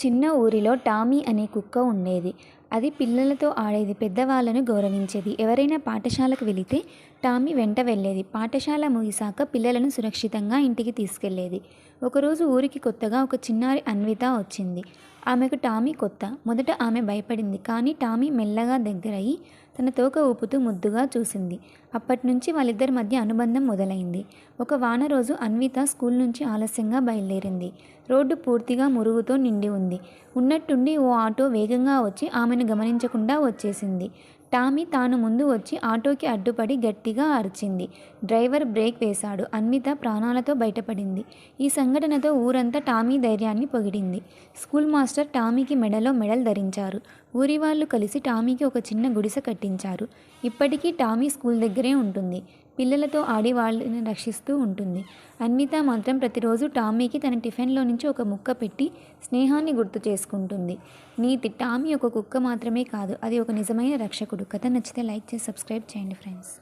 చిన్న ఊరిలో టామీ అనే కుక్క ఉండేది. అది పిల్లలతో ఆడేది పెద్దవాళ్ళను గౌరవించేది. ఎవరైనా పాఠశాలకు వెళితే టామీ వెంట వెళ్ళేది. పాఠశాల ముగిసాక పిల్లలను సురక్షితంగా ఇంటికి తీసుకెళ్ళేది ఒకరోజు ఊరికి కొత్తగా ఒక చిన్నారి అన్విత వచ్చింది. ఆమెకు టామీ కొత్త. మొదట ఆమె భయపడింది. కానీ టామీ మెల్లగా దగ్గరయ్యి తన తోక ఊపుతూ ముద్దుగా చూసింది. అప్పటి నుంచి వాళ్ళిద్దరి మధ్య అనుబంధం మొదలైంది. ఒక వాన రోజు అన్విత స్కూల్ నుంచి ఆలస్యంగా బయలుదేరింది. రోడ్డు పూర్తిగా మురుగుతో నిండి ఉంది. ఉన్నట్టుండి ఓ ఆటో వేగంగా వచ్చి ఆమెను గమనించకుండా వచ్చేసింది. టామీ తాను ముందు వచ్చి ఆటోకి అడ్డుపడి గట్టిగా అరిచింది. డ్రైవర్ బ్రేక్ వేశాడు. అన్విత ప్రాణాలతో బయటపడింది. ఈ సంఘటనతో ఊరంతా టామీ ధైర్యాన్ని పొగిడింది. స్కూల్ మాస్టర్ టామీకి మెడలో మెడల్ ధరించారు. ఊరి వాళ్ళు కలిసి టామీకి ఒక చిన్న గుడిసె కట్టించారు. ఇప్పటికీ టామీ స్కూల్ దగ్గరే ఉంటుంది. పిల్లలతో ఆడి వాళ్ళని రక్షిస్తూ ఉంటుంది. అన్విత మాత్రం ప్రతిరోజు టామీకి తన టిఫిన్లో నుంచి ఒక ముక్క పెట్టి స్నేహాన్ని గుర్తు చేసుకుంటుంది. నీతి టామీ ఒక కుక్క మాత్రమే కాదు అది ఒక నిజమైన రక్షకుడు. కథ నచ్చితే లైక్ చేసి సబ్స్క్రైబ్ చేయండి ఫ్రెండ్స్.